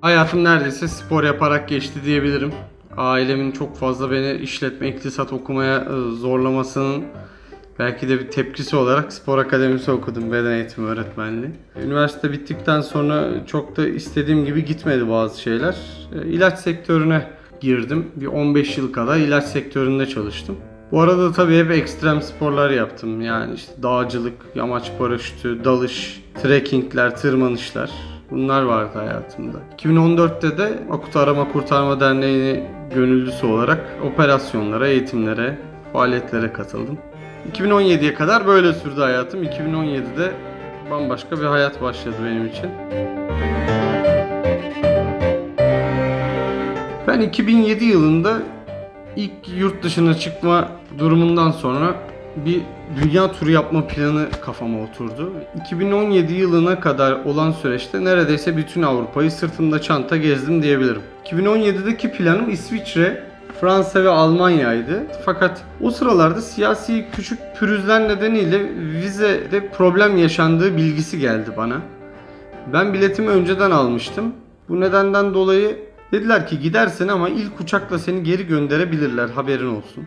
Hayatım neredeyse spor yaparak geçti diyebilirim. Ailemin çok fazla beni işletme, iktisat okumaya e, zorlamasının belki de bir tepkisi olarak spor akademisi okudum beden eğitimi öğretmenliği. Üniversite bittikten sonra çok da istediğim gibi gitmedi bazı şeyler. E, İlaç sektörüne girdim. Bir 15 yıl kadar ilaç sektöründe çalıştım. Bu arada tabii hep ekstrem sporlar yaptım. Yani işte dağcılık, yamaç paraşütü, dalış, trekkingler, tırmanışlar. Bunlar vardı hayatımda. 2014'te de Akut Arama Kurtarma Derneği gönüllüsü olarak operasyonlara, eğitimlere, faaliyetlere katıldım. 2017'ye kadar böyle sürdü hayatım. 2017'de bambaşka bir hayat başladı benim için. Ben 2007 yılında ilk yurt dışına çıkma durumundan sonra bir dünya turu yapma planı kafama oturdu. 2017 yılına kadar olan süreçte neredeyse bütün Avrupa'yı sırtımda çanta gezdim diyebilirim. 2017'deki planım İsviçre, Fransa ve Almanya'ydı. Fakat o sıralarda siyasi küçük pürüzler nedeniyle vizede problem yaşandığı bilgisi geldi bana. Ben biletimi önceden almıştım. Bu nedenden dolayı dediler ki gidersin ama ilk uçakla seni geri gönderebilirler haberin olsun.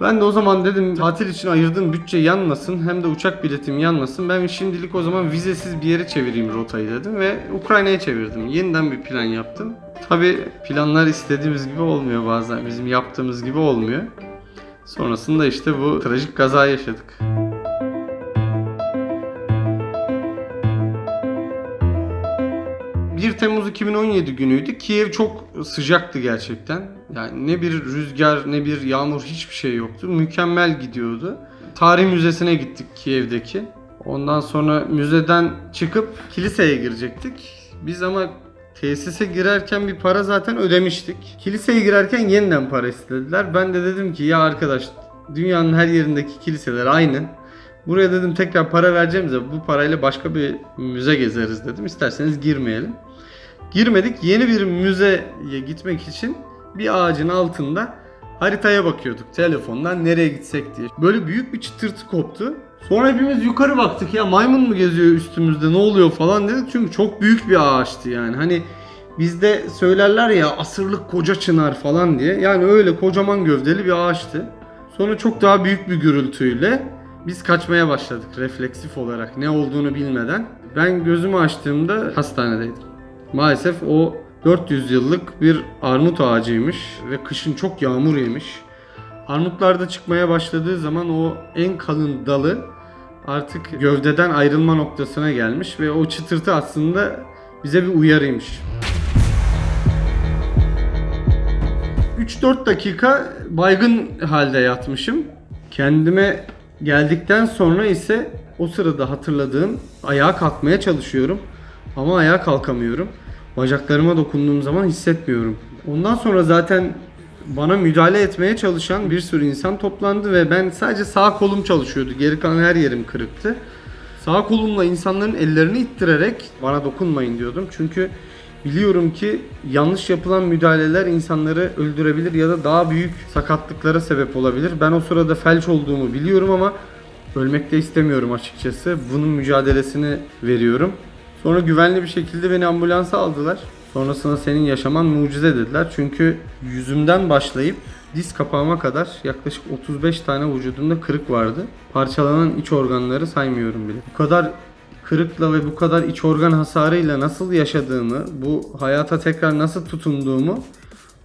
Ben de o zaman dedim tatil için ayırdığım bütçe yanmasın hem de uçak biletim yanmasın. Ben şimdilik o zaman vizesiz bir yere çevireyim rotayı dedim ve Ukrayna'ya çevirdim. Yeniden bir plan yaptım. Tabi planlar istediğimiz gibi olmuyor bazen. Bizim yaptığımız gibi olmuyor. Sonrasında işte bu trajik kaza yaşadık. 1 Temmuz 2017 günüydü. Kiev çok sıcaktı gerçekten. Yani ne bir rüzgar ne bir yağmur hiçbir şey yoktu. Mükemmel gidiyordu. Tarih Müzesi'ne gittik Kiev'deki. Ondan sonra müzeden çıkıp kiliseye girecektik. Biz ama tesise girerken bir para zaten ödemiştik. Kiliseye girerken yeniden para istediler. Ben de dedim ki ya arkadaş dünyanın her yerindeki kiliseler aynı. Buraya dedim tekrar para vereceğimize bu parayla başka bir müze gezeriz dedim. İsterseniz girmeyelim. Girmedik. Yeni bir müzeye gitmek için bir ağacın altında haritaya bakıyorduk telefondan nereye gitsek diye. Böyle büyük bir çıtırtı koptu. Sonra hepimiz yukarı baktık ya maymun mu geziyor üstümüzde ne oluyor falan dedik. Çünkü çok büyük bir ağaçtı yani. Hani bizde söylerler ya asırlık koca çınar falan diye. Yani öyle kocaman gövdeli bir ağaçtı. Sonra çok daha büyük bir gürültüyle biz kaçmaya başladık refleksif olarak ne olduğunu bilmeden. Ben gözümü açtığımda hastanedeydim. Maalesef o 400 yıllık bir armut ağacıymış ve kışın çok yağmur yemiş. Armutlarda çıkmaya başladığı zaman o en kalın dalı artık gövdeden ayrılma noktasına gelmiş ve o çıtırtı aslında bize bir uyarıymış. 3-4 dakika baygın halde yatmışım. Kendime geldikten sonra ise o sırada hatırladığım ayağa kalkmaya çalışıyorum. Ama ayağa kalkamıyorum. Bacaklarıma dokunduğum zaman hissetmiyorum. Ondan sonra zaten bana müdahale etmeye çalışan bir sürü insan toplandı ve ben sadece sağ kolum çalışıyordu. Geri kalan her yerim kırıktı. Sağ kolumla insanların ellerini ittirerek bana dokunmayın diyordum. Çünkü biliyorum ki yanlış yapılan müdahaleler insanları öldürebilir ya da daha büyük sakatlıklara sebep olabilir. Ben o sırada felç olduğumu biliyorum ama ölmek de istemiyorum açıkçası. Bunun mücadelesini veriyorum. Sonra güvenli bir şekilde beni ambulansa aldılar. Sonrasında senin yaşaman mucize dediler. Çünkü yüzümden başlayıp diz kapağıma kadar yaklaşık 35 tane vücudumda kırık vardı. Parçalanan iç organları saymıyorum bile. Bu kadar kırıkla ve bu kadar iç organ hasarıyla nasıl yaşadığımı, bu hayata tekrar nasıl tutunduğumu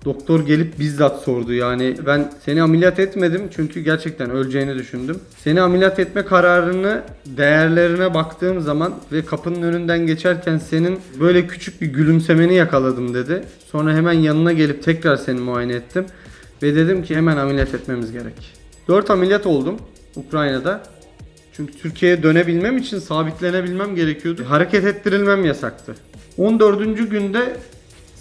doktor gelip bizzat sordu. Yani ben seni ameliyat etmedim çünkü gerçekten öleceğini düşündüm. Seni ameliyat etme kararını değerlerine baktığım zaman ve kapının önünden geçerken senin böyle küçük bir gülümsemeni yakaladım dedi. Sonra hemen yanına gelip tekrar seni muayene ettim. Ve dedim ki hemen ameliyat etmemiz gerek. 4 ameliyat oldum Ukrayna'da. Çünkü Türkiye'ye dönebilmem için sabitlenebilmem gerekiyordu. Hareket ettirilmem yasaktı. 14. günde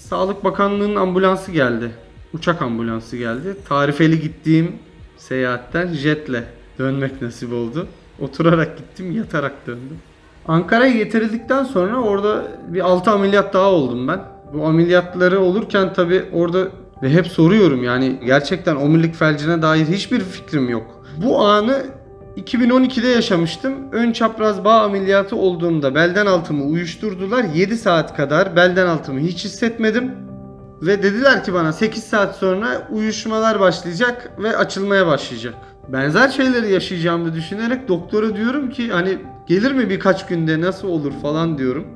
Sağlık Bakanlığı'nın ambulansı geldi. Uçak ambulansı geldi. Tarifeli gittiğim seyahatten jetle dönmek nasip oldu. Oturarak gittim, yatarak döndüm. Ankara'ya getirildikten sonra orada bir 6 ameliyat daha oldum ben. Bu ameliyatları olurken tabi orada ve hep soruyorum yani gerçekten omurilik felcine dair hiçbir fikrim yok. Bu anı 2012'de yaşamıştım. Ön çapraz bağ ameliyatı olduğunda belden altımı uyuşturdular. 7 saat kadar belden altımı hiç hissetmedim. Ve dediler ki bana 8 saat sonra uyuşmalar başlayacak ve açılmaya başlayacak. Benzer şeyleri yaşayacağımı düşünerek doktora diyorum ki hani gelir mi birkaç günde nasıl olur falan diyorum.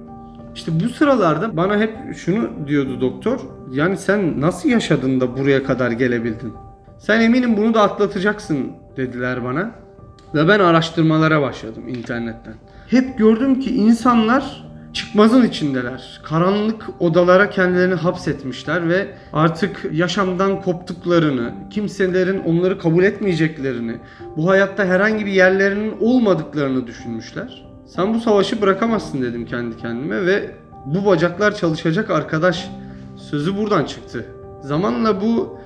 İşte bu sıralarda bana hep şunu diyordu doktor. Yani sen nasıl yaşadın da buraya kadar gelebildin? Sen eminim bunu da atlatacaksın dediler bana. Ve ben araştırmalara başladım internetten. Hep gördüm ki insanlar çıkmazın içindeler. Karanlık odalara kendilerini hapsetmişler ve artık yaşamdan koptuklarını, kimselerin onları kabul etmeyeceklerini, bu hayatta herhangi bir yerlerinin olmadıklarını düşünmüşler. Sen bu savaşı bırakamazsın dedim kendi kendime ve bu bacaklar çalışacak arkadaş sözü buradan çıktı. Zamanla bu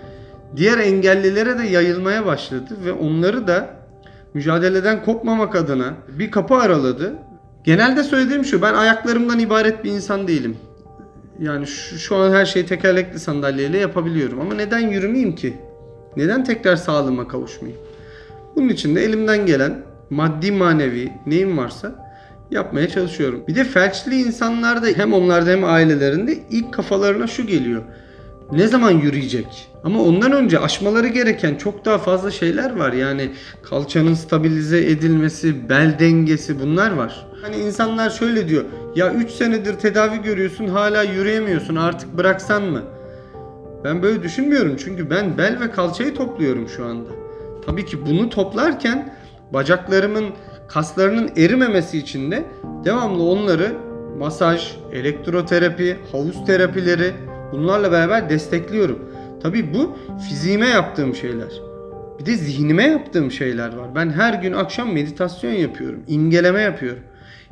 diğer engellilere de yayılmaya başladı ve onları da mücadeleden kopmamak adına bir kapı araladı. Genelde söylediğim şu, ben ayaklarımdan ibaret bir insan değilim. Yani şu, şu an her şeyi tekerlekli sandalyeyle yapabiliyorum ama neden yürümeyeyim ki? Neden tekrar sağlığıma kavuşmayayım? Bunun için de elimden gelen maddi manevi neyim varsa yapmaya çalışıyorum. Bir de felçli insanlarda hem onlarda hem ailelerinde ilk kafalarına şu geliyor. Ne zaman yürüyecek? Ama ondan önce aşmaları gereken çok daha fazla şeyler var. Yani kalçanın stabilize edilmesi, bel dengesi bunlar var. Hani insanlar şöyle diyor. Ya 3 senedir tedavi görüyorsun hala yürüyemiyorsun artık bıraksan mı? Ben böyle düşünmüyorum çünkü ben bel ve kalçayı topluyorum şu anda. Tabii ki bunu toplarken bacaklarımın kaslarının erimemesi için de devamlı onları masaj, elektroterapi, havuz terapileri bunlarla beraber destekliyorum. Tabii bu fiziğime yaptığım şeyler. Bir de zihnime yaptığım şeyler var. Ben her gün akşam meditasyon yapıyorum, imgeleme yapıyorum.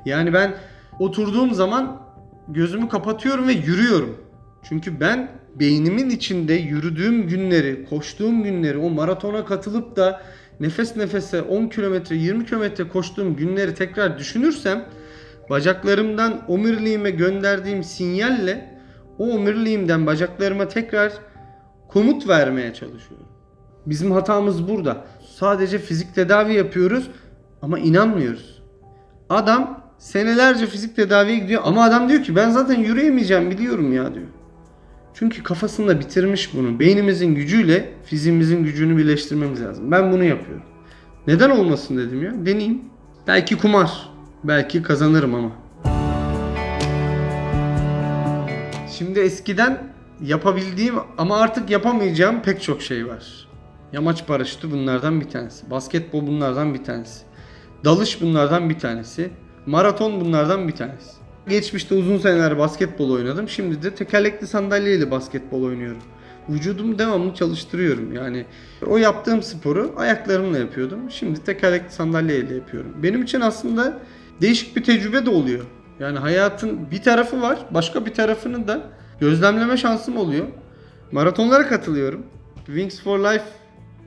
Yani ben oturduğum zaman gözümü kapatıyorum ve yürüyorum. Çünkü ben beynimin içinde yürüdüğüm günleri, koştuğum günleri, o maratona katılıp da nefes nefese 10 kilometre, 20 kilometre koştuğum günleri tekrar düşünürsem bacaklarımdan omuriliğime gönderdiğim sinyalle o omuriliğimden bacaklarıma tekrar komut vermeye çalışıyorum. Bizim hatamız burada. Sadece fizik tedavi yapıyoruz ama inanmıyoruz. Adam senelerce fizik tedaviye gidiyor ama adam diyor ki ben zaten yürüyemeyeceğim biliyorum ya diyor. Çünkü kafasında bitirmiş bunu. Beynimizin gücüyle fiziğimizin gücünü birleştirmemiz lazım. Ben bunu yapıyorum. Neden olmasın dedim ya. Deneyeyim. Belki kumar. Belki kazanırım ama. Şimdi eskiden yapabildiğim ama artık yapamayacağım pek çok şey var. Yamaç paraşütü bunlardan bir tanesi. Basketbol bunlardan bir tanesi. Dalış bunlardan bir tanesi. Maraton bunlardan bir tanesi. Geçmişte uzun seneler basketbol oynadım. Şimdi de tekerlekli sandalyeyle basketbol oynuyorum. Vücudumu devamlı çalıştırıyorum. Yani o yaptığım sporu ayaklarımla yapıyordum. Şimdi tekerlekli sandalyeyle yapıyorum. Benim için aslında değişik bir tecrübe de oluyor. Yani hayatın bir tarafı var, başka bir tarafını da gözlemleme şansım oluyor. Maratonlara katılıyorum. Wings for Life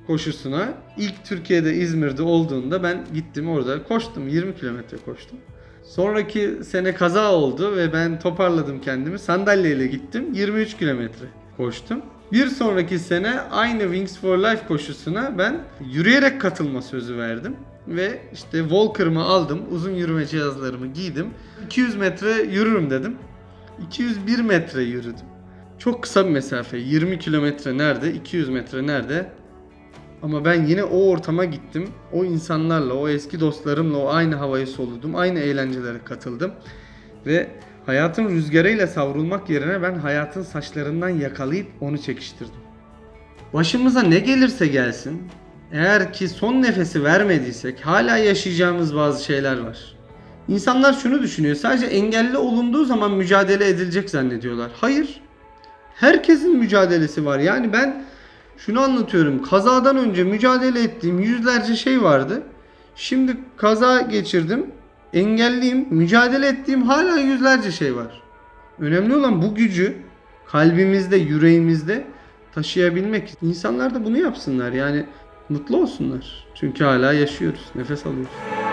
koşusuna ilk Türkiye'de İzmir'de olduğunda ben gittim orada koştum 20 kilometre koştum. Sonraki sene kaza oldu ve ben toparladım kendimi. Sandalyeyle gittim 23 kilometre koştum. Bir sonraki sene aynı Wings for Life koşusuna ben yürüyerek katılma sözü verdim. Ve işte Walker'ımı aldım, uzun yürüme cihazlarımı giydim. 200 metre yürürüm dedim. 201 metre yürüdüm. Çok kısa bir mesafe. 20 kilometre nerede, 200 metre nerede? Ama ben yine o ortama gittim. O insanlarla, o eski dostlarımla o aynı havayı soludum. Aynı eğlencelere katıldım. Ve hayatın rüzgarıyla savrulmak yerine ben hayatın saçlarından yakalayıp onu çekiştirdim. Başımıza ne gelirse gelsin, eğer ki son nefesi vermediysek hala yaşayacağımız bazı şeyler var. İnsanlar şunu düşünüyor. Sadece engelli olunduğu zaman mücadele edilecek zannediyorlar. Hayır. Herkesin mücadelesi var. Yani ben şunu anlatıyorum. Kazadan önce mücadele ettiğim yüzlerce şey vardı. Şimdi kaza geçirdim. Engelliyim. Mücadele ettiğim hala yüzlerce şey var. Önemli olan bu gücü kalbimizde, yüreğimizde taşıyabilmek. İnsanlar da bunu yapsınlar. Yani mutlu olsunlar. Çünkü hala yaşıyoruz. Nefes alıyoruz.